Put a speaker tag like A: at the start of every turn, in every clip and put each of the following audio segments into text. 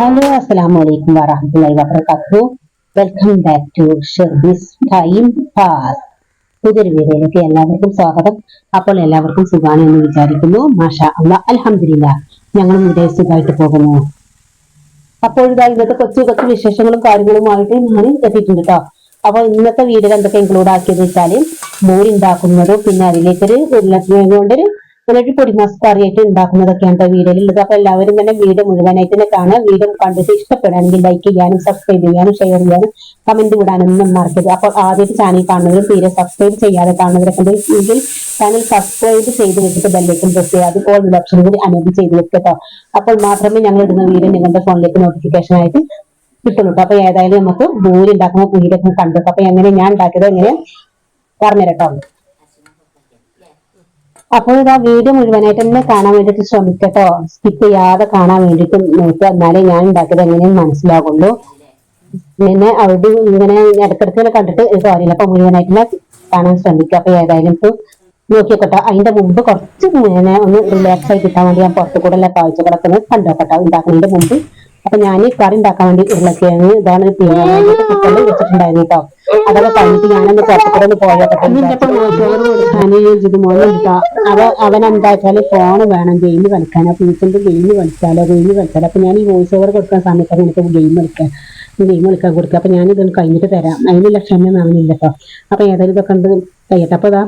A: Hello അസ്സലാമു അലൈക്കും വറഹ്മത്തുള്ളാഹി വബറകാതുഹു welcome back to Sherbee's time pass പുതിയൊരു വീഡിയോയിലേക്ക് എല്ലാവർക്കും സ്വാഗതം. അപ്പോൾ എല്ലാവർക്കും സുഖാണ് എന്ന് വിചാരിക്കുന്നു. മാഷ അല്ല അലഹമില്ല ഞങ്ങളും ഇവിടെ സുഖമായിട്ട് പോകുന്നു. അപ്പോൾ ഇതാ ഇന്നത്തെ കൊച്ചു കൊച്ചു വിശേഷങ്ങളും കാര്യങ്ങളുമായിട്ട് ഞാൻ എത്തിയിട്ടുണ്ട് കേട്ടോ അപ്പോൾ ഇന്നത്തെ വീഡിയോ എന്തൊക്കെ ഇൻക്ലൂഡ് ആക്കിയെന്ന് വെച്ചാൽ മോരുണ്ടാക്കുന്നതും പിന്നെ അതിലേക്കൊരു ഉരുളക്കിഴങ്ങ് കൊണ്ടൊരു ഒരു പൊടി കറിയായിട്ട് ഉണ്ടാക്കുന്നതൊക്കെയാണ് വീഡിയോയിലുള്ളത് അപ്പൊ എല്ലാവരും തന്നെ വീഡിയോ മുഴുവനായിട്ട് തന്നെ കാണുക. വീഡിയോ കണ്ടിട്ട് ഇഷ്ടപ്പെടുകയാണെങ്കിൽ ലൈക്ക് ചെയ്യാനും സബ്സ്ക്രൈബ് ചെയ്യാനും ഷെയർ ചെയ്യാനും കമന്റ് വിടാനൊന്നും മറക്കരുത്. അപ്പോൾ ആദ്യമായിട്ട് ചാനൽ കാണുന്നവരും തീരെ സബ്സ്ക്രൈബ് ചെയ്യാതെ കാണുന്നവരൊക്കെ ഉണ്ടെങ്കിൽ ചാനൽ സബ്സ്ക്രൈബ് ചെയ്ത് വെച്ചിട്ട് ബെല്ലേക്കും പ്രസ് ചെയ്യുക. ഓൾ ഓപ്ഷൻ കൂടി അനേബിൾ ചെയ്ത് വെക്കുക അപ്പോൾ മാത്രമേ ഞങ്ങൾ ഇടുന്ന വീഡിയോ നിങ്ങളുടെ ഫോണിലേക്ക് നോട്ടിഫിക്കേഷൻ ആയിട്ട് കിട്ടുള്ളൂ ട്ടോ. അപ്പൊ ഏതായാലും നമുക്ക് ഭൂരി ഉണ്ടാക്കുന്ന വീടൊക്കെ കണ്ടു അപ്പൊ എങ്ങനെ ഞാൻ ഉണ്ടാക്കിയത് എങ്ങനെ പറഞ്ഞുതരട്ടോ അപ്പോൾ ഇതാ വീഡിയോ മുഴുവനായിട്ട് എന്നെ കാണാൻ വേണ്ടിയിട്ട് ശ്രമിക്കട്ടോ. സ്കിപ്പ് ചെയ്യാതെ കാണാൻ വേണ്ടിയിട്ട് നോക്കുക. എന്നാലേ ഞാൻ ഉണ്ടാക്കിയത് എങ്ങനെയും മനസ്സിലാകുള്ളൂ പിന്നെ അവിടെ ഇങ്ങനെ ഇടക്കിടക്ക് കണ്ടിട്ട് കാര്യമില്ല അപ്പൊ മുഴുവനായിട്ട് കാണാൻ ശ്രമിക്കുക. അപ്പൊ ഏതായാലും ഇപ്പൊ നോക്കിയോട്ടോ അതിന്റെ മുമ്പ് കുറച്ച് ഇങ്ങനെ ഒന്ന് റിലാക്സ് ആയി കിട്ടാൻ വേണ്ടി ഞാൻ പുറത്തു കൂടെ എല്ലാം കാഴ്ചകളൊക്കെ ഒന്ന് കണ്ടോക്കട്ടോ. ഉണ്ടാക്കുന്നതിന്റെ മുമ്പ്. അപ്പൊ ഞാൻ ഈ കറി ഉണ്ടാക്കാൻ വേണ്ടി ഉരുളക്കിഴങ്ങ് ഇതാണ് വെച്ചിട്ടുണ്ടായിരുന്നു കേട്ടോ. അതൊക്കെ കഴിഞ്ഞിട്ട് ഞാനൊന്ന് പുറത്തുകൂടെ ഒന്ന് പോയോട്ടെ ചോറ് അവ അവൻ എന്താച്ചാൽ ഫോണ് ഫോൺ വേണം ഗെയിം കളിക്കാൻ അപ്പൊ എനിക്കെന്ത് ഗെയിം കളിച്ചാലോ? ഗെയിം കളിച്ചാലോ? അപ്പൊ ഞാൻ ഈ വോയിസ് ഓവർ കൊടുക്കുന്ന സമയത്ത് എനിക്ക് ഗെയിം കളിക്കാൻ ഗെയിം കളിക്കാൻ കൊടുക്കുക. അപ്പൊ ഞാൻ ഇതൊന്ന് കഴിഞ്ഞിട്ട് തരാം. അതിനുള്ള ക്ഷമ വാങ്ങുന്നില്ല കേട്ടോ അപ്പൊ ഏതായാലും ഇതൊക്കെ ഉണ്ട് കഴിയട്ടെ അപ്പൊ ഇതാ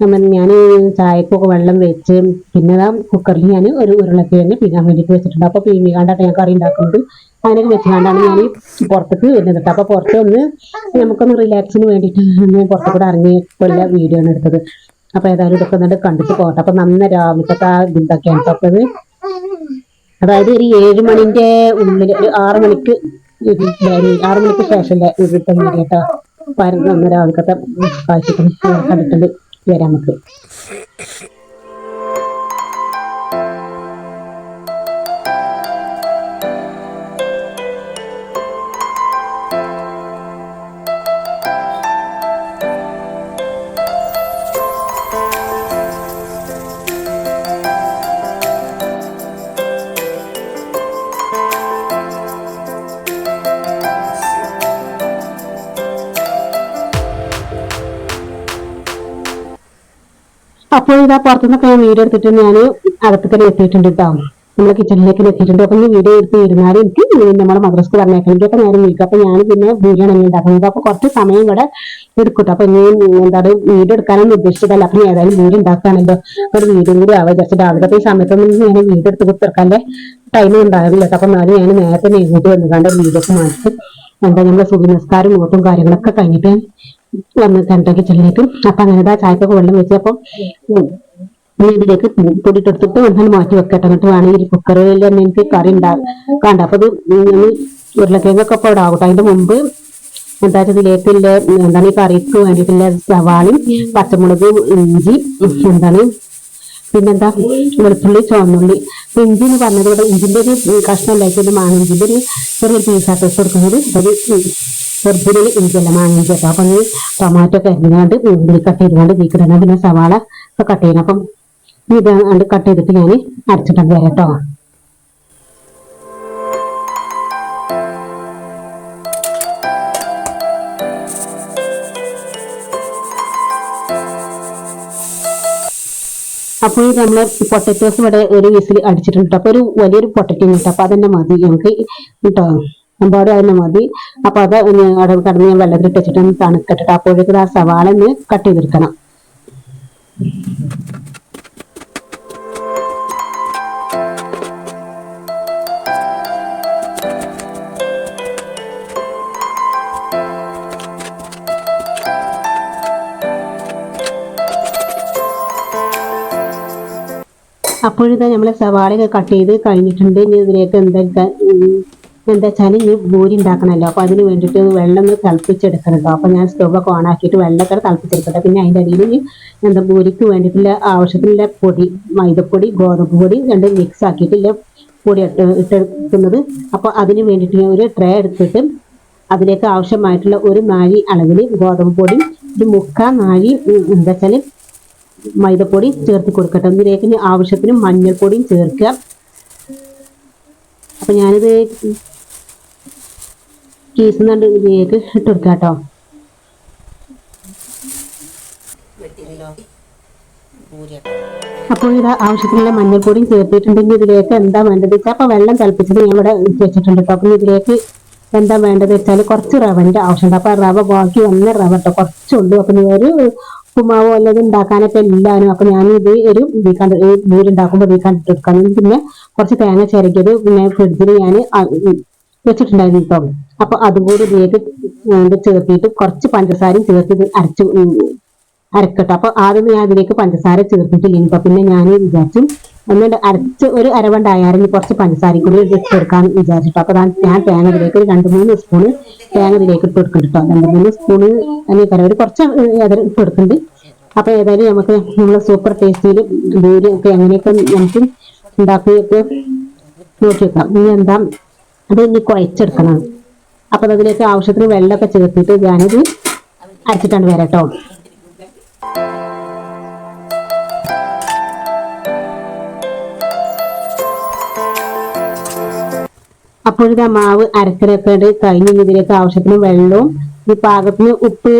A: ഞാൻ ചായക്കൊക്കെ വെള്ളം വെച്ച് പിന്നെ കുക്കറിൽ ഞാൻ ഒരു ഉരുളക്കിഴങ്ങ് പിന്നാൻ വേണ്ടിയിട്ട് വെച്ചിട്ടുണ്ട്. അപ്പൊ പിന്നിക്കാണ്ടാണ് ഞാൻ കറി ഉണ്ടാക്കുന്നത് അങ്ങനെയൊക്കെ വെച്ചുകൊണ്ടാണ് ഞാൻ പുറത്തേക്ക് വരുന്നത് കേട്ടോ. അപ്പൊ പുറത്ത് ഒന്ന് നമുക്കൊന്ന് റിലാക്സിന് വേണ്ടിയിട്ട് ഒന്ന് പുറത്തു കൂടെ ഇറങ്ങിയിട്ടുള്ള വീഡിയോ ആണ് എടുത്തത്. അപ്പൊ ഏതായാലും ഇതൊക്കെ എന്നിട്ട് കണ്ടിട്ട് പോകട്ടെ. അപ്പൊ നന്ന രാവിലത്തെ ആ ഇതൊക്കെയാണ് അപ്പോൾ അതായത് ഒരു ഏഴ് മണിന്റെ ഉള്ളിൽ ഒരു ആറ് മണിക്ക് ആറ് മണിക്ക് ശേഷം വീട്ടിൽ കേട്ടോ. പരന്ന് രാവിലത്തെ കാഴ്ചക്ക് കണ്ടിട്ടുണ്ട് വരാം നമുക്ക്. അപ്പോൾ ഇതാ പുറത്തുനിന്നൊക്കെ ഞാൻ വീഡിയോ എടുത്തിട്ട് ഞാൻ അകത്തേക്ക് എത്തിയിട്ടുണ്ട് കേട്ടോ നമ്മളെ കിച്ചണിലേക്ക് എത്തിയിട്ടുണ്ട്. അപ്പൊ ഈ വീഡിയോ എടുത്ത് ഇരുന്നാൽ എനിക്ക് നമ്മളെ മദ്രസ്ക്ക് പറഞ്ഞേക്കണമെങ്കിലൊക്കെ ഞാൻ വിളിക്കും. അപ്പൊ ഞാൻ പിന്നെ ബിരിയാണി ഉണ്ടാക്കുന്നത്. അപ്പൊ കുറച്ച് സമയം ഇവിടെ എടുക്കട്ടെ. അപ്പൊ ഞാൻ എന്താണ് വീഡിയോ എടുക്കാനൊന്നും ഉദ്ദേശിച്ചതല്ല അപ്പൊ ഏതായാലും വീഡിയോ ഉണ്ടാക്കാനല്ലോ ഒരു വീഡിയോ കൂടി ആവാ ജസ്റ്റ് രാവിലത്തെ ഈ സമയത്തൊന്നും ഞാൻ വീഡിയോ എടുത്ത് കുത്തിറക്കാന്റെ ടൈം കേട്ടോ അപ്പൊ എന്നാലും ഞാൻ നേരത്തെ നെയ്യൂട്ടി വന്നുകൊണ്ട് വീഡിയോക്ക് മാറ്റി. എന്താ നമ്മളെ സുഖ നിസ്കാരം കാര്യങ്ങളൊക്കെ കഴിഞ്ഞിട്ട് വന്ന് കണ്ട കിച്ചണിലേക്ക് അപ്പൊ അങ്ങനെ ഇതാ ചായക്കൊക്കെ വെള്ളം വെച്ചപ്പോ ഇനി ഇതിലേക്ക് പൊടിട്ടെടുത്തിട്ട് ഒന്നാണ് മാറ്റി വെക്കട്ടെ. എന്നിട്ട് വേണമെങ്കിൽ കുക്കറിൽ തന്നെ എനിക്ക് കറി ഉണ്ടാകും കണ്ട. അപ്പൊ ഇത് ഉരുളക്കിഴങ്ങൊക്കെ ഇപ്പൊ ഇടാകട്ടെ അതിന്റെ മുമ്പ് എന്താ വെച്ചാൽ ഇതിലേക്കുള്ള എന്താണ് ഈ കറിക്ക് വേണ്ടിയിട്ടുള്ള സവാളയും പച്ചമുളക് ഇഞ്ചി എന്താണ് പിന്നെന്താ വെളുത്തുള്ളി ചുവന്നുള്ളി. ഇഞ്ചി എന്ന് പറഞ്ഞത് ഇഞ്ചിന്റെ ഒരു കഷ്ണം ഉണ്ടാക്കിയത് മാങ്ങിഞ്ചിന്റെ ഒരു ചെറിയ പീസ് ഇട്ട് കൊടുക്കുന്നത്. ഒരു ചെറുതിരി ഇഞ്ചിയല്ല മാങ്ങിഞ്ചി കേട്ടോ അപ്പൊ ഈ ടൊമാറ്റോ ഒക്കെ അരിഞ്ഞാണ്ട് ഉള്ളി കട്ട് ചെയ്തുകൊണ്ട് പിന്നെ സവാള ഒക്കെ കട്ട് ചെയ്യണം. അപ്പം ഇത് കട്ട് ചെയ്തിട്ട് ഞാൻ അരച്ചിട്ടുണ്ട് വരാം കേട്ടോ. അപ്പോൾ ഈ നമ്മൾ പൊട്ടറ്റോസ് ഇവിടെ ഒരു വിസിൽ അടിച്ചിട്ടുണ്ട്. അപ്പൊ ഒരു വലിയൊരു പൊട്ടറ്റോ കിട്ടും അപ്പൊ അതന്നെ മതി. നമുക്ക് കേട്ടോ. അമ്പാട് അതിന് മതി. അപ്പൊ അത് അവിടെ കടന്ന് ഞാൻ വെള്ളത്തിൽ ഇട്ടിട്ട് ഒന്ന് തണുക്കട്ടെ അപ്പോഴേക്കും ആ സവാള ഒന്ന് കട്ട് ചെയ്തെടുക്കണം. അപ്പോഴത്തെ നമ്മളെ സവാളയൊക്കെ കട്ട് ചെയ്ത് കഴിഞ്ഞിട്ടുണ്ട്. ഇനി ഇതിലേക്ക് എന്താ എന്താ വെച്ചാൽ ഇനി പൂരി ഉണ്ടാക്കണമല്ലോ അപ്പോൾ അതിന് വേണ്ടിയിട്ട് വെള്ളം ഒന്ന് തിളപ്പിച്ചെടുക്കണല്ലോ അപ്പോൾ ഞാൻ സ്റ്റൗവൊക്കെ ഓൺ ആക്കിയിട്ട് വെള്ളമൊക്കെ തിളപ്പിച്ചെടുക്കട്ടെ. പിന്നെ അതിന്റെ അടിയിൽ ഇനി എന്താ പൂരിക്ക് വേണ്ടിയിട്ടുള്ള ആവശ്യത്തിനുള്ള പൊടി മൈദപ്പൊടി ഗോതമ്പ് പൊടി രണ്ട് മിക്സ് ആക്കിയിട്ടില്ല പൊടി ഇട്ട് ഇട്ടെടുക്കുന്നത്. അപ്പോൾ അതിന് വേണ്ടിയിട്ട് ഒരു ട്രേ എടുത്തിട്ട് അതിലേക്ക് ആവശ്യമായിട്ടുള്ള ഒരു നാഴി അളവിൽ ഗോതമ്പ് പൊടി ഒരു മുക്കാൽ നാഴി എന്താ വെച്ചാൽ മൈദപ്പൊടി ചേർത്ത് കൊടുക്കട്ടെ. ഇതിലേക്ക് ആവശ്യത്തിന് മഞ്ഞൾപ്പൊടിയും ചേർക്കുക. അപ്പൊ ഞാനിത് കേസ് നിന്നാണ്ട് ഇതിലേക്ക് ഇട്ട് കൊടുക്കാം കേട്ടോ അപ്പോൾ ഇത് ആവശ്യത്തിനുള്ള മഞ്ഞൾപ്പൊടിയും ചേർത്തിട്ടുണ്ടെങ്കിൽ ഇതിലേക്ക് എന്താ വേണ്ടത് വെച്ചാൽ അപ്പൊ വെള്ളം തിളപ്പിച്ചത് ഞാൻ ഇവിടെ വെച്ചിട്ടുണ്ട് കേട്ടോ. അപ്പൊ ഇതിലേക്ക് എന്താ വേണ്ടത് വെച്ചാൽ കുറച്ച് റവന്റെ ആവശ്യമുണ്ട്. അപ്പോൾ റവ ബാക്കി വന്ന റവ കേട്ടോ. കുറച്ചുള്ളൂ. അപ്പൊ ഒരു ഉപ്പുമാവോ അല്ലെങ്കിൽ ഉണ്ടാക്കാനൊക്കെ എല്ലാവരും അപ്പൊ ഞാൻ ഇത് ഒരു വീക്കാണ്ട് വീടുണ്ടാക്കുമ്പോൾ വീക്കാണ്ടിട്ട് എടുക്കാൻ പിന്നെ കുറച്ച് തേങ്ങ ചിരകിയത് പിന്നെ ഫ്രിഡ്ജിൽ ഞാൻ വെച്ചിട്ടുണ്ടായിരുന്നു കേട്ടോ അപ്പൊ അതും കൂടി ഇതിലേക്ക് ചേർത്തിയിട്ട് കുറച്ച് പഞ്ചസാരയും ചേർത്ത് അരച്ച് അരക്കട്ടെ. അപ്പൊ ആദ്യം ഞാൻ അതിലേക്ക് പഞ്ചസാര ചേർത്തിട്ടില്ല. ഇനിയിപ്പോ പിന്നെ ഞാൻ വിചാരിച്ചു എന്നിട്ട് അരച്ച് ഒരു അരവണ്ടായാലും കുറച്ച് പഞ്ചസാരയും കൂടി ഇട്ട് കൊടുക്കാൻ വിചാരിച്ചിട്ടു. അപ്പൊ ഞാൻ തേങ്ങ ഇതിലേക്ക് ഒരു രണ്ട് മൂന്ന് സ്പൂണ് തേങ്ങ ഇതിലേക്ക് ഇട്ട് കൊടുക്കുന്നുണ്ട് കേട്ടോ. രണ്ട് മൂന്ന് സ്പൂണ് പറയാം ഒരു കുറച്ച് അതിൽ ഇട്ട് കൊടുക്കുന്നുണ്ട്. അപ്പൊ ഏതായാലും നമുക്ക് നമ്മളെ സൂപ്പർ ടേസ്റ്റിയിൽ ദൂരം ഒക്കെ അങ്ങനെയൊക്കെ നമുക്ക് ഉണ്ടാക്കിയൊക്കെ നോക്കി വെക്കാം. ഇനി എന്താ അത് ഇനി കുഴച്ചെടുക്കണം. അപ്പൊ അതിലേക്ക് ആവശ്യത്തിന് വെള്ളമൊക്കെ ചേർത്തിട്ട് ഞാനിത് അരച്ചിട്ടാണ് വരാം കേട്ടോ അപ്പോഴത്തെ മാവ് അരക്കലൊക്കെ ഉണ്ട്. കഴിഞ്ഞ് ഇതിലേക്ക് ആവശ്യത്തിന് വെള്ളവും ഈ പാകത്തിന് ഉപ്പ്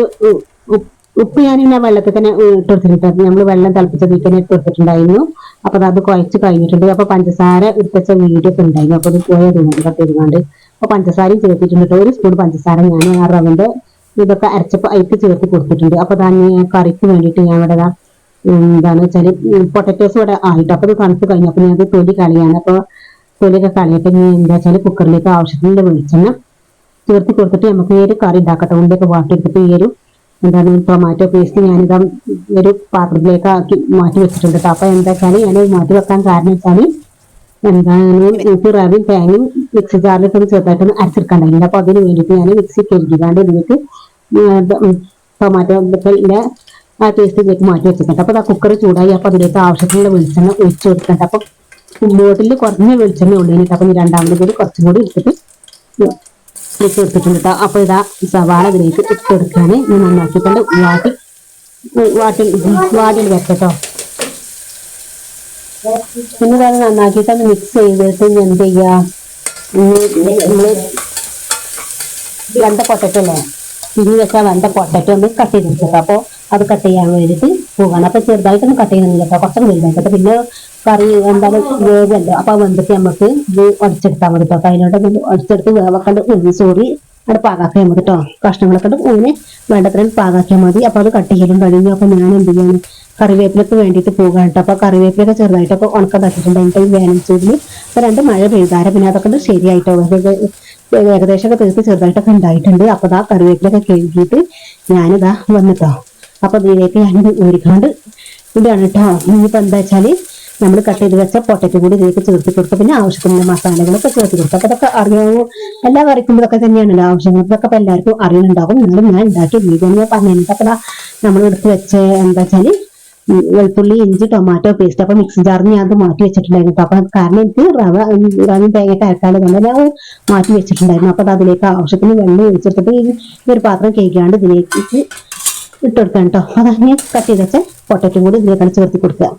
A: ഉപ്പ് ഞാൻ ഇങ്ങനെ വെള്ളത്തിൽ തന്നെ ഇട്ട് കൊടുത്തിട്ടുണ്ട്. നമ്മൾ വെള്ളം തിളപ്പിച്ചതിൽ തന്നെ ഇട്ട് കൊടുത്തിട്ടുണ്ടായിരുന്നു അപ്പൊ അത് കുഴച്ച് കഴിഞ്ഞിട്ടുണ്ട്. അപ്പൊ പഞ്ചസാര ഇട്ടച്ച വീഡിയോ ഒക്കെ ഉണ്ടായിരുന്നു. അപ്പൊ അത് പോയ തോന്നുന്നു തരുന്നുണ്ട് അപ്പൊ പഞ്ചസാരയും ചേർത്തിട്ടുണ്ട്. ഒരു സ്പൂൺ പഞ്ചസാര ഞാൻ ആ ഇതൊക്കെ അരച്ചപ്പോ അതിക്ക് ചേർത്ത് കൊടുത്തിട്ടുണ്ട്. അപ്പൊ തന്നെ കറിക്ക് വേണ്ടിയിട്ട് ഞാൻ ഇവിടെ എന്താണ് വെച്ചാൽ പൊട്ടറ്റോസ് ഇവിടെ ആയിട്ട്. അപ്പൊ തണുപ്പ് തണുത്ത് അപ്പൊ ഞാൻ തൊലി കളിയാണ്. അപ്പൊ തൊലിയൊക്കെ കളിയൊക്കെ ഞാൻ എന്താ വെച്ചാൽ കുക്കറിലേക്ക് ആവശ്യത്തിനുള്ള വെളിച്ചെണ്ണ ചേർത്ത് കൊടുത്തിട്ട് നമുക്ക് ഈ ഒരു കറി ഉണ്ടാക്കട്ടെ. ഉള്ളിയൊക്കെ വാട്ടിയെടുത്തിട്ട് ഈ ഒരു എന്താണ് ടൊമാറ്റോ പേസ്റ്റ് ഞാനിതാ ഒരു പാത്രത്തിലേക്ക് ആക്കി മാറ്റി വെച്ചിട്ടുണ്ട്. കേട്ടോ അപ്പൊ എന്താ വെച്ചാൽ ഞാൻ മാറ്റി വെക്കാൻ കാരണം വെച്ചാൽ എന്താണ് എനിക്ക് റവയും തേങ്ങയും മിക്സി ജാറിലേക്ക് ഒന്ന് ചെറുതായിട്ടൊന്ന് അരച്ചെടുക്കാണ്ടായില്ല അപ്പോൾ അതിന് വേണ്ടിയിട്ട് ഞാൻ മിക്സി കഴുകിക്കാണ്ട് ഇതിലേക്ക് ടൊമാറ്റോ ഇതൊക്കെ ആ ടേസ്റ്റ് ഇതിലേക്ക് മാറ്റി വെച്ചിട്ടുണ്ട്. അപ്പോൾ ആ കുക്കർ ചൂടായി. അപ്പോൾ അതിലേക്ക് ആവശ്യത്തിനുള്ള വെളിച്ചെണ്ണ ഒഴിച്ചു കൊടുക്കണ്ട അപ്പൊ ബോട്ടിൽ കുറഞ്ഞ വെളിച്ചെണ്ണ ഉള്ളതിന് അപ്പൊ രണ്ടാമത് കൂടി കുറച്ചും കൂടി എടുത്തിട്ട് ഇട്ട് കൊടുത്തിട്ടുണ്ട് കേട്ടോ അപ്പൊ ഇതാ സവാള ഇതിലേക്ക് ഇട്ട് കൊടുക്കാണ് ഞാൻ നന്നാക്കിക്കൊണ്ട് വാട്ടി വാട്ടി വാട്ടിൽ വെക്കട്ടോ. പിന്നെ അത് നന്നാക്കിയിട്ട് അത് മിക്സ് ചെയ്തിട്ട് ഞാൻ എന്ത് ചെയ്യാ? ഇനി നമ്മൾ വെന്ത പൊട്ടറ്റോ അല്ലേ തിരിഞ്ഞ് വെച്ചാൽ വെണ്ട പൊട്ടറ്റോ ഒന്ന് കട്ട് ചെയ്തെടുക്കുക അപ്പോൾ അത് കട്ട് ചെയ്യാൻ വേണ്ടിയിട്ട് പോകാൻ അപ്പൊ ചെറുതായിട്ടൊന്നും കട്ട് ചെയ്യുന്നില്ല കേട്ടോ കുറച്ചൊക്കെ വലുതായിട്ട്. പിന്നെ കറി എന്തായാലും വേഗമല്ലോ അപ്പൊ വെന്തൊക്കെ നമുക്ക് ഇത് മതി കേട്ടോ അതിനോട് അടിച്ചെടുത്ത് വേവക്കണ്ട് സോറി അവിടെ പാകാക്കിയാൽ മതി കേട്ടോ കഷ്ണങ്ങളൊക്കെ ഊന് വേണ്ടത്രയും പാകാക്കിയാൽ മതി. അപ്പൊ അത് കട്ട് ചെയ്യലും കഴിഞ്ഞു അപ്പൊ ഞാൻ എന്ത് ചെയ്യാണ്? കറിവേപ്പിലക്ക് വേണ്ടിയിട്ട് പോകാൻ കേട്ടോ അപ്പൊ കറിവേപ്പിലൊക്കെ ചെറുതായിട്ടൊക്കെ ഉണക്കതാക്കിയിട്ടുണ്ട്. അതിന്റെ ഈ വേനൽ ചൂടിൽ അപ്പൊ രണ്ട് മഴ പെയ്താരം പിന്നെ അതൊക്കെ ശരിയായിട്ടോ. ഏകദേശമൊക്കെ തീർത്ത് ചെറുതായിട്ടൊക്കെ ഉണ്ടായിട്ടുണ്ട് അപ്പൊ ആ കറിവേപ്പിലൊക്കെ കഴുകിയിട്ട് ഞാനിതാ വന്നിട്ടോ അപ്പൊ ഇതിലേക്ക് ഞാൻ ഒരുക്കാണ്ട് ഇതാണ് കേട്ടോ ഇനിയിപ്പോ എന്താ വെച്ചാൽ നമ്മൾ കട്ട് ചെയ്ത് വെച്ച പൊട്ടറ്റോ കൂടി ഇതിലേക്ക് ചേർത്ത് കൊടുക്കുക പിന്നെ ആവശ്യത്തിന് മസാലകളൊക്കെ ചേർത്ത് കൊടുക്കുക അപ്പൊ അതൊക്കെ അറിയാവോ? എല്ലാം ഇതൊക്കെ തന്നെയാണല്ലോ ആവശ്യങ്ങൾ ഇതൊക്കെ ഇപ്പൊ എല്ലാവർക്കും അറിയുന്നുണ്ടാകും എന്നാലും ഞാൻ ഉണ്ടാക്കി വീഡിയോ ഞാൻ പറഞ്ഞു അപ്പൊ നമ്മൾ എടുത്ത് വെച്ച എന്താ വെച്ചാൽ വെളുത്തുള്ളി ഇഞ്ചി ടൊമാറ്റോ പേസ്റ്റ് അപ്പൊ മിക്സി ജാറിന് ഞാൻ അത് മാറ്റി വെച്ചിട്ടുണ്ടായിരുന്നു. ട്ടോ. അപ്പൊ കാരണം എനിക്ക് റവ റവ തേങ്ങയൊക്കെ അരക്കാതെ കൊണ്ട് ഞാൻ മാറ്റി വെച്ചിട്ടുണ്ടായിരുന്നു. അപ്പൊ അതിലേക്ക് ആവശ്യത്തിന് വെള്ളം ഒഴിച്ചെടുത്തിട്ട് ഈ ഒരു പാത്രം കേൾക്കാണ്ട് ഇതിലേക്ക് ഇട്ടെടുക്കാം കേട്ടോ അതാ ഞാൻ കട്ട് ചെയ്ത് വെച്ച. പൊട്ടറ്റും കൂടി ഇതിലേക്കാണ് ചേർത്തി കൊടുക്കുക.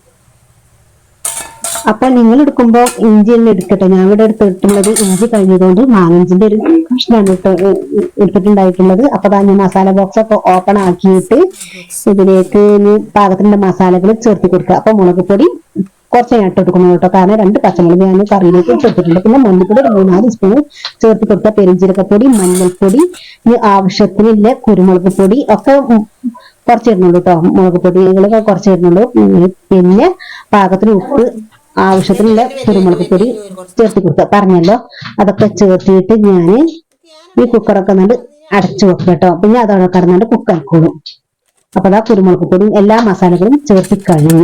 A: അപ്പൊ നിങ്ങൾ എടുക്കുമ്പോ ഇഞ്ചി തന്നെ എടുക്കട്ടെ. ഞാൻ ഇവിടെ എടുത്തിട്ടുള്ളത് ഇഞ്ചി കഴിഞ്ഞതുകൊണ്ട് മാനഞ്ചിന്റെ ഒരു കഷ്ണമാണ് ഇട്ട് എടുത്തിട്ടുണ്ടായിട്ടുള്ളത്. അപ്പൊ ഞാൻ മസാല ബോക്സ് ഒക്കെ ഓപ്പൺ ആക്കിയിട്ട് ഇതിലേക്ക് പാകത്തിന്റെ മസാലകൾ ചേർത്തി കൊടുക്കുക. അപ്പൊ മുളക് പൊടി കുറച്ച് ഞാൻ ഇട്ട് കൊടുക്കുന്നത് കേട്ടോ. കാരണം രണ്ട് പച്ചമുളക് ഞാൻ കറിയിലേക്ക് ചേർത്തിട്ടുണ്ട്. പിന്നെ മഞ്ഞൾപ്പൊടി ഒരു മൂന്നാൽ സ്പൂൺ ചേർത്ത് കൊടുത്ത പെരിഞ്ചീരകപ്പൊടി മഞ്ഞൾപ്പൊടി ഇനി ആവശ്യത്തിനുള്ള കുരുമുളക് പൊടി ഒക്കെ കുറച്ച് ഇടുന്നുള്ളൂ കേട്ടോ. മുളക് പൊടികളൊക്കെ കുറച്ച് ഇടുന്നുള്ളൂ പിന്നെ പാകത്തിന് ഉപ്പ് ആവശ്യത്തിനുള്ള കുരുമുളക് പൊടി ചേർത്ത് കൊടുക്കുക പറഞ്ഞല്ലോ. അതൊക്കെ ചേർത്തിട്ട് ഞാൻ ഈ കുക്കറൊക്കെ കണ്ട് അടച്ചു വെക്കുക കേട്ടോ. പിന്നെ അതവിടെ കുക്കർ കുക്കായിക്കോളും അപ്പൊ അതാ കുരുമുളക് പൊടിയും എല്ലാ മസാലകളും ചേർത്ത് കഴിഞ്ഞു.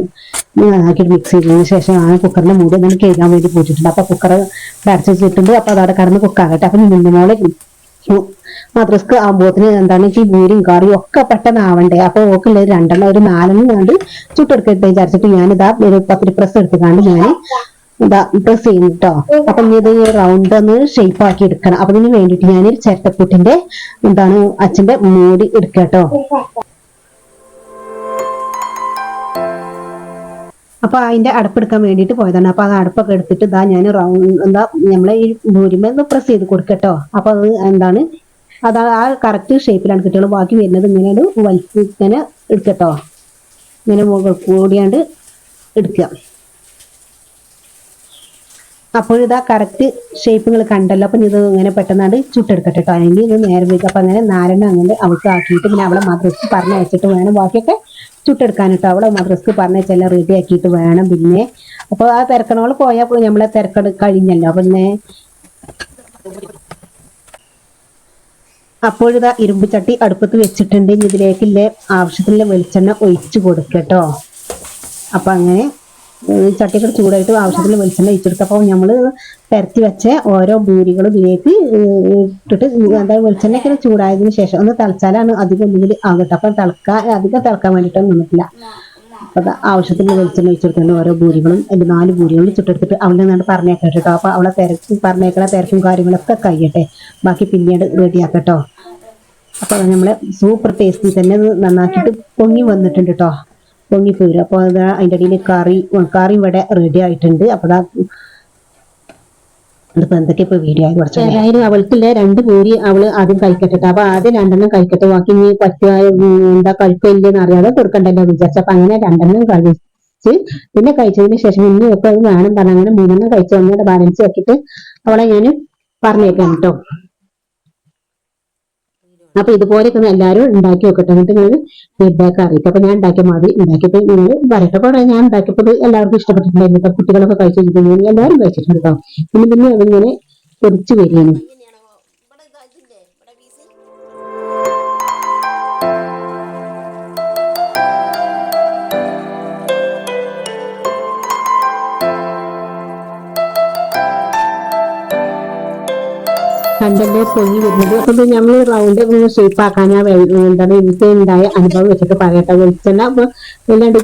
A: ആക്കിയിട്ട് മിക്സ് ചെയ്തതിന് ശേഷം ആ കുക്കറിന്റെ മൂടി നമ്മൾ കേൾക്കാൻ വേണ്ടി പോയിട്ടുണ്ട് അപ്പൊ കുക്കർ അടച്ചു വെച്ചിട്ടുണ്ട്. അപ്പൊ അതവിടെ കടന്ന് കുക്കാകട്ടെ അപ്പൊ നിന്നുമോളെ മദ്രസ്ക്ക് ആകുമ്പോത്തിന് എന്താണ് ഈ പൂരിയും കറിയും ഒക്കെ പെട്ടെന്ന് ആവണ്ടേ? അപ്പൊ ഓക്കുള്ള രണ്ടെണ്ണം ഒരു നാലെണ്ണം കണ്ട് ചുട്ടെടുക്കട്ടെ വിചാരിച്ചിട്ട് ഞാനിതാ ഒരു പത്തിരി പ്രസ് എടുത്തുകൊണ്ട് ഞാൻ ഇതാ പ്രസ് ചെയ്യുന്നു കേട്ടോ അപ്പൊ ഇത് റൗണ്ട് ഒന്ന് ഷേപ്പ് ആക്കി എടുക്കണം. അപ്പൊ ഇതിന് വേണ്ടിയിട്ട് ഞാൻ ചിരട്ടപ്പൂട്ടിന്റെ എന്താണ് അച്ഛന്റെ മൂടി എടുക്കട്ടോ. കേട്ടോ അപ്പൊ അതിന്റെ അടപ്പെടുക്കാൻ വേണ്ടിയിട്ട് പോയതാണ്. അപ്പൊ അത് അടപ്പൊക്കെ എടുത്തിട്ട് ഇതാ ഞാൻ റൗണ്ട് എന്താ നമ്മളെ ഈ ഭൂരിമ പ്രസ് ചെയ്ത് കൊടുക്കട്ടോ. അപ്പൊ അത് എന്താണ്? അത് ആ കറക്റ്റ് ഷേപ്പിലാണ് കിട്ടുന്നത് ബാക്കി വരുന്നത്. ഇങ്ങനെ വലിച്ച് ഇങ്ങനെ എടുക്കട്ടോ. ഇങ്ങനെ കൂടിയാണ്ട് എടുക്കുക. അപ്പോൾ കറക്റ്റ് ഷേപ്പ് നിങ്ങൾ കണ്ടല്ലോ. അപ്പം ഇത് ഇങ്ങനെ പെട്ടെന്നാണ്ട് ചുട്ടെടുക്കട്ടെ കേട്ടോ അല്ലെങ്കിൽ ഇത് നേരം വയ്ക്കും അപ്പം അങ്ങനെ നാരണ അങ്ങനെ അവൾക്ക് ആക്കിയിട്ട് പിന്നെ അവളെ മാത്രം പറഞ്ഞയച്ചിട്ട് വേണം ബാക്കിയൊക്കെ ചുട്ടെടുക്കാൻ കേട്ടോ അവളെ മദ്രസ്ക്ക് പറഞ്ഞയച്ചെല്ലാം റെഡി ആക്കിയിട്ട് വേണം പിന്നെ. അപ്പോൾ ആ തിരക്കണോൾ പോയാൽ നമ്മളെ തിരക്കട് കഴിഞ്ഞല്ലോ. പിന്നെ അപ്പോഴിതാ ഇരുമ്പ് ചട്ടി അടുപ്പത്ത് വെച്ചിട്ടുണ്ട്. ഇനി ഇതിലേക്കില്ലേ ആവശ്യത്തിനുള്ള വെളിച്ചെണ്ണ ഒഴിച്ചു കൊടുക്കട്ടോ. അപ്പൊ അങ്ങനെ ചട്ടിയൊക്കെ ചൂടായിട്ട് ആവശ്യത്തിന് വെളിച്ചെണ്ണ ഒഴിച്ചെടുത്തപ്പോൾ നമ്മൾ പരത്തി വെച്ച ഓരോ ബൂരികളും ഇതിലേക്ക് ഇട്ടിട്ട് എന്താ വെളിച്ചെണ്ണയൊക്കെ ചൂടായതിനു ശേഷം ഒന്ന് തിളച്ചാലാണ് അധികം ഒന്നുകൂടി ആകട്ടെ. അപ്പം തിളക്കാൻ അധികം തിളക്കാൻ വേണ്ടിയിട്ടൊന്നും നിന്നിട്ടില്ല. അപ്പം ആവശ്യത്തിന് വെളിച്ചെണ്ണ ഒഴിച്ചെടുത്തുകൊണ്ട് ഓരോ ബൂരികളും. എന്റെ നാല് ബൂരികളും ചുട്ടെടുത്തിട്ട് അവളെ നിന്നാണ് പറഞ്ഞേക്കാം കേട്ടോ. അപ്പോൾ അവളെ തിരക്ക് പറഞ്ഞേക്കണ തിരക്കും കാര്യങ്ങളൊക്കെ കഴിയട്ടെ. ബാക്കി പിന്നീട് റെഡിയാക്കട്ടോ. അപ്പോൾ നമ്മൾ സൂപ്പർ ടേസ്റ്റി തന്നെ നന്നാക്കിയിട്ട് പൊങ്ങി വന്നിട്ടുണ്ട് കേട്ടോ. പൊങ്ങി അപ്പോൾ അപ്പൊ അത് അതിന്റെ ഇടയിൽ കറി കറി ഇവിടെ റെഡി ആയിട്ടുണ്ട്. അപ്പൊ ദാ ഇതിപ്പോ എന്തൊക്കെ ഇപ്പൊ വീഡിയോ ആയി കുറച്ച് ഏതായാലും അവൾക്കില്ല രണ്ട് പൂരി അവൾ ആദ്യം കഴിക്കട്ടെ അപ്പോൾ അപ്പൊ ആദ്യം രണ്ടെണ്ണം കഴിക്കട്ടെ. ബാക്കി ഇനി പറ്റുക എന്താ കഴിക്കില്ലെന്ന് അറിയാതെ കൊടുക്കണ്ടല്ലോ വിചാരിച്ചു. അപ്പൊ അങ്ങനെ രണ്ടെണ്ണം കഴിച്ച് പിന്നെ കഴിച്ചതിന് ശേഷം ഇനി ഒക്കെ അത് വേണം പറഞ്ഞാൽ അങ്ങനെ മൂന്നെണ്ണം കഴിച്ചു വന്നിട്ട് ബാലൻസ് ആക്കിയിട്ട് അവളെ ഞാൻ പറഞ്ഞേക്കാം കേട്ടോ. അപ്പൊ ഇതുപോലെയൊക്കെ എല്ലാവരും ഉണ്ടാക്കി വെക്കട്ടെ എന്നിട്ട് നിങ്ങൾ ഫീഡ്ബാക്ക് അറിയിക്കും. അപ്പൊ ഞാൻ ഉണ്ടാക്കിയ മാതിരി ഉണ്ടാക്കിയപ്പോൾ നിങ്ങൾ വരട്ടെ. അപ്പോൾ ഞാൻ ഉണ്ടാക്കിയപ്പോൾ എല്ലാവർക്കും ഇഷ്ടപ്പെട്ടിട്ടുണ്ടായിരുന്നു. കേട്ടോ കുട്ടികളൊക്കെ കഴിച്ചിട്ടുണ്ടായിരുന്നു എല്ലാവരും കഴിച്ചിട്ടുണ്ട് കേട്ടോ പിന്നെ പിന്നെ അതിങ്ങനെ പൊരിച്ചു വരികയാണ്. കണ്ടല്ലേ പൊങ്ങി വരുന്നത്. അപ്പൊ ഞമ്മൾ റൗണ്ട് ഷേപ്പ് ആക്കാൻ എന്താണ് എനിക്ക് ഉണ്ടായ അനുഭവം വെച്ചിട്ട് പറയട്ടെ. വെളിച്ചെണ്ണ അപ്പൊ എല്ലാണ്ട്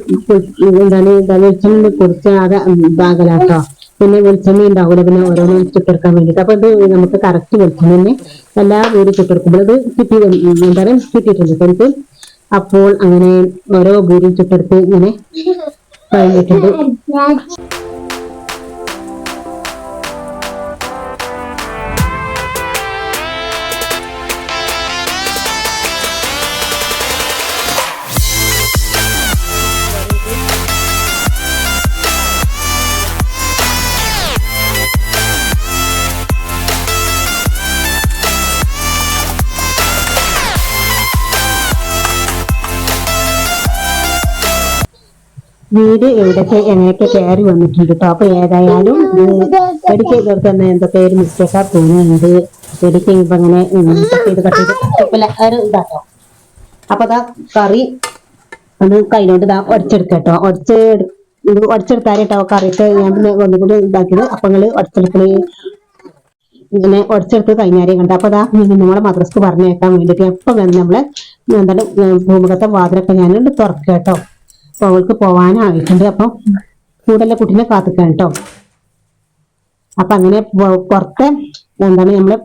A: എന്താണ് എന്താ വെളിച്ചെണ്ണ പൊടിച്ച ആകെ ഇതാകലാട്ടോ. പിന്നെ വെളിച്ചെണ്ണ ഉണ്ടാവില്ല പിന്നെ ഓരോന്നും ചുട്ടെടുക്കാൻ വേണ്ടിട്ട്. അപ്പൊ ഇത് നമുക്ക് കറക്റ്റ് വെളിച്ചെണ്ണ തന്നെ എല്ലാ വീടും ചുട്ടെടുക്കുമ്പോൾ അത് കിട്ടി എന്താണ് കിട്ടിയിട്ടുണ്ട്. കേട്ടോ എനിക്ക് അപ്പോൾ അങ്ങനെ ഓരോ വീടും ചുട്ടെടുത്ത് ഇങ്ങനെ കഴിഞ്ഞിട്ടുണ്ട് വീട് എവിടൊക്കെ എങ്ങനെയൊക്കെ കയറി വന്നിട്ടുണ്ട്. കേട്ടോ അപ്പൊ ഏതായാലും എടിക്ക് ഇതൊക്കെ തന്നെ എന്തൊക്കെ ഒരു മിസ്റ്റേക്കാ തോന്നുന്നുണ്ട്. എടിക്ക് ഇപ്പൊ അങ്ങനെ കട്ട് ചെയ്ത് കട്ട് ചെയ്ത് കുഴപ്പമില്ല ഒരു ഇതാട്ടോ. അപ്പൊ അതാ കറി അത് കയ്യിലോട്ട് ഇതാ ഒടിച്ചെടുക്കട്ടോ. ഒടിച്ച് ഇത് ഒടിച്ചെടുത്താലേട്ടോ കറിയൊക്കെ ഞാൻ പിന്നെ ഒന്നുകൂടി ഇതാക്കിയത്. അപ്പൊ നിങ്ങൾ ഒടിച്ചെടുക്കണേ ഇങ്ങനെ ഒടിച്ചെടുത്ത് കഴിഞ്ഞാരെ കണ്ട. അപ്പൊ അതാ നിങ്ങളെ മദ്രസ്ക്ക് പറഞ്ഞേക്കാൻ വേണ്ടിട്ട് അപ്പൊ നമ്മളെ എന്താണ് ഭൂമുഖത്തെ വാതിലൊക്കെ ഞാൻ തുറക്കുക കേട്ടോ അപ്പൊ അവൾക്ക് പോവാനായിട്ടുണ്ട് അപ്പൊ കൂടുതലെ കുട്ടീനെ കാത്തിക്കാൻ കേട്ടോ അപ്പൊ അങ്ങനെ പുറത്തെ എന്താണ് നമ്മളെ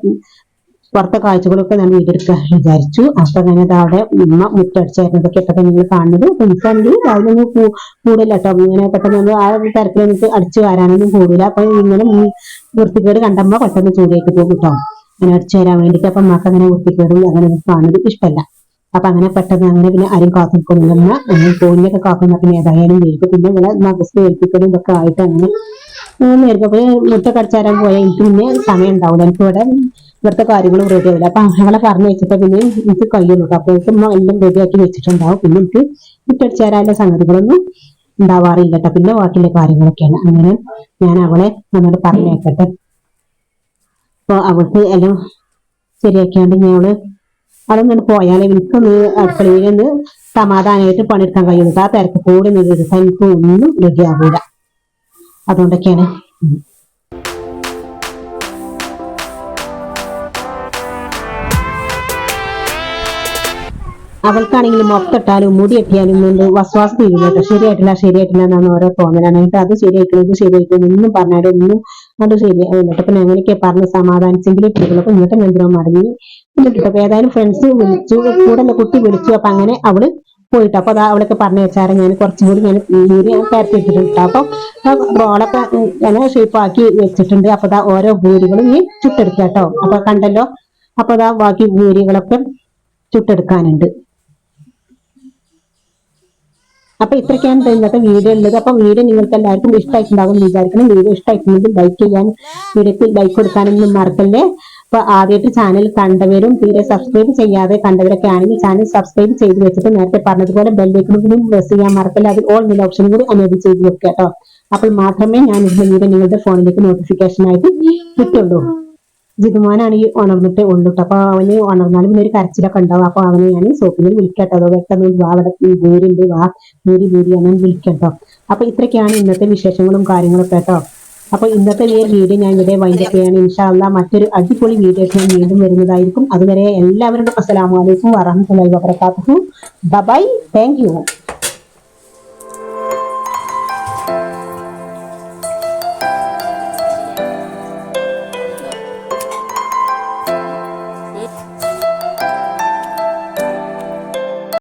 A: പുറത്തെ കാഴ്ചകളൊക്കെ ഞാൻ വീടെടുക്കാൻ വിചാരിച്ചു. അപ്പൊ അങ്ങനെ അവിടെ ഉമ്മ മുറ്റടിച്ചായിരുന്നതൊക്കെ ഇപ്പൊ നിങ്ങൾ കാണുന്നത്. എനിക്കാണെങ്കിൽ രാവിലെ ഒന്നും കൂടില്ല കേട്ടോ ഇങ്ങനെ പെട്ടെന്ന് നമ്മൾ ആ തരത്തിൽ എനിക്ക് അടിച്ചു വരാനൊന്നും കൂടില്ല അപ്പൊ ഇങ്ങനെ ഈ കണ്ടമ്മ പെട്ടെന്ന് ചൂടേക്ക് പോകും കേട്ടോ അങ്ങനെ അടിച്ചു വരാൻ വേണ്ടിട്ട് അപ്പൊ അമ്മയ്ക്ക് അങ്ങനെ വൃത്തികേടും അങ്ങനെ കാണുന്നത് ഇഷ്ടമല്ല അപ്പൊ അങ്ങനെ പെട്ടെന്ന് അങ്ങനെ പിന്നെ ആരും കാത്തു നിൽക്കുന്നില്ല അങ്ങനെ ഫോണിലൊക്കെ കാക്കുന്ന പിന്നെ ഏതായാലും കേൾക്കും പിന്നെ ഇവിടെ മകസ് ഏൽപ്പിക്കലും ഇതൊക്കെ ആയിട്ട് അങ്ങനെ നേരിട്ട് പോയി മുട്ട കടിച്ചാരാൻ പോയാൽ എനിക്ക് പിന്നെ സമയം ഉണ്ടാവില്ല എനിക്ക് ഇവിടെ ഇവിടുത്തെ കാര്യങ്ങളും റെഡി ആവില്ല അപ്പൊ അവളെ പറഞ്ഞു വെച്ചിട്ട് പിന്നെ എനിക്ക് കഴിയുള്ളൂ അപ്പൊ എനിക്ക് എല്ലാം റെഡിയാക്കി വെച്ചിട്ടുണ്ടാവും. പിന്നെ എനിക്ക് മുട്ടടിച്ചാരാനുള്ള സംഗതികളൊന്നും ഉണ്ടാവാറില്ല കേട്ടോ. പിന്നെ ബാക്കിയുള്ള കാര്യങ്ങളൊക്കെയാണ്. അങ്ങനെ ഞാൻ അവളെ നമ്മളോട് പറഞ്ഞേക്കട്ടെ അപ്പൊ അവൾക്ക് എല്ലാം ശരിയാക്കിയാണ്ട് ഞാൻ അവൾ അതൊന്നും പോയാൽ എനിക്കൊന്ന് അടുക്കളയിലൊന്ന് സമാധാനമായിട്ട് പണിയെടുക്കാൻ കഴിയുന്നത് ആ തിരക്ക് കൂടി നിന്നിട്ട് എനിക്ക് ഒന്നും റെഡി ആകൂല അതുകൊണ്ടൊക്കെയാണ്. അവൾക്കാണെങ്കിൽ മൊത്തട്ടാലും മുടി എട്ടിയാലും കൊണ്ട് വസ്വാസം തീരുന്നില്ല ശരിയായിട്ടില്ല ശരിയായിട്ടില്ല എന്നാണ് ഓരോ തോന്നലാണ്. എന്നിട്ട് അത് ശരിയായിട്ടില്ല ഇത് ശരിയായിട്ടില്ല ഒന്നും പറഞ്ഞാലും ഒന്നും അത് ശരിയാവില്ല പിന്നെ അങ്ങനെയൊക്കെ പറഞ്ഞ് സമാധാനിച്ചെങ്കിലും കുട്ടികളൊക്കെ ഇങ്ങോട്ടും എന്തിനോ മടങ്ങി എന്നിട്ട് ഏതായാലും ഫ്രണ്ട്സ് വിളിച്ചു കൂടെ കുട്ടി വിളിച്ചു. അപ്പൊ അങ്ങനെ അവൾ പോയിട്ട് അപ്പൊ അതാ അവളൊക്കെ പറഞ്ഞു വെച്ചാറ് ഞാൻ കുറച്ചും കൂടി ഞാൻ പൂരി കയറ്റി വെച്ചിട്ടുണ്ട് ഇട്ടിട്ടുണ്ട് അപ്പൊ റോളൊക്കെ ഞാൻ ഷേപ്പാക്കി വെച്ചിട്ടുണ്ട്. അപ്പൊ അതാ ഓരോ പൂരികളും ഈ ചുട്ടെടുക്കുക കേട്ടോ അപ്പൊ കണ്ടല്ലോ? അപ്പൊ അതാ ബാക്കി പൂരികളൊക്കെ ചുട്ടെടുക്കാനുണ്ട്. അപ്പൊ ഇത്രയ്ക്കാണ് ഇന്നത്തെ വീഡിയോ ഉള്ളത്. അപ്പൊ വീഡിയോ നിങ്ങൾക്ക് എല്ലാവർക്കും ഇഷ്ടമായിട്ടുണ്ടാകും വിചാരിക്കണം വീഡിയോ ഇഷ്ടമായിട്ടുണ്ടെങ്കിൽ ലൈക്ക് ചെയ്യാൻ വീഡിയോക്ക് ലൈക്ക് കൊടുക്കാനൊന്നും മറക്കല്ലേ? അപ്പൊ ആദ്യമായിട്ട് ചാനൽ കണ്ടവരും തീരെ സബ്സ്ക്രൈബ് ചെയ്യാതെ കണ്ടവരൊക്കെ ആണെങ്കിൽ ചാനൽ സബ്സ്ക്രൈബ് ചെയ്ത് വെച്ചിട്ട് നേരത്തെ പറഞ്ഞതുപോലെ ബെല്ലൈക്കണും കൂടി പ്രസ് ചെയ്യാൻ മറക്കില്ല? അതിൽ ഓൾ നില ഓപ്ഷൻ കൂടി അനേബിൾ ചെയ്ത് വെക്കുക കേട്ടോ. അപ്പോൾ മാത്രമേ ഞാൻ വീഡിയോ നിങ്ങളുടെ ഫോണിലേക്ക് നോട്ടിഫിക്കേഷൻ ആയിട്ട് കിട്ടുള്ളൂ. ജിതുമാനാണ് ഈ ഉണർന്നിട്ട് ഉള്ളൂ ട്ടോ. അപ്പൊ അവന് ഉണർന്നാലും പിന്നെ ഒരു കരച്ചിലൊക്കെ ഉണ്ടാവും. അപ്പൊ അവനെ ഞാൻ സോപ്പിനെ വിളിക്കട്ടോ അതോ പെട്ടെന്ന് വാ അവിടെ വാ ഭൂരി അങ്ങനെ വിളിക്കട്ടോ അപ്പൊ ഇത്രയൊക്കെയാണ് ഇന്നത്തെ വിശേഷങ്ങളും കാര്യങ്ങളൊക്കെ കേട്ടോ അപ്പൊ ഇന്നത്തെ ഈ വീഡിയോ ഞാൻ ഇവിടെ വൈകിട്ടാണ് ഇൻഷാല്ല മറ്റൊരു അടിപൊളി വീഡിയോ ഞാൻ വീണ്ടും വരുന്നതായിരിക്കും. അതുവരെ എല്ലാവരും അസ്സലാമു അലൈക്കും വറഹ്മത്തുള്ളാഹി വബറകാതുഹു. By thank U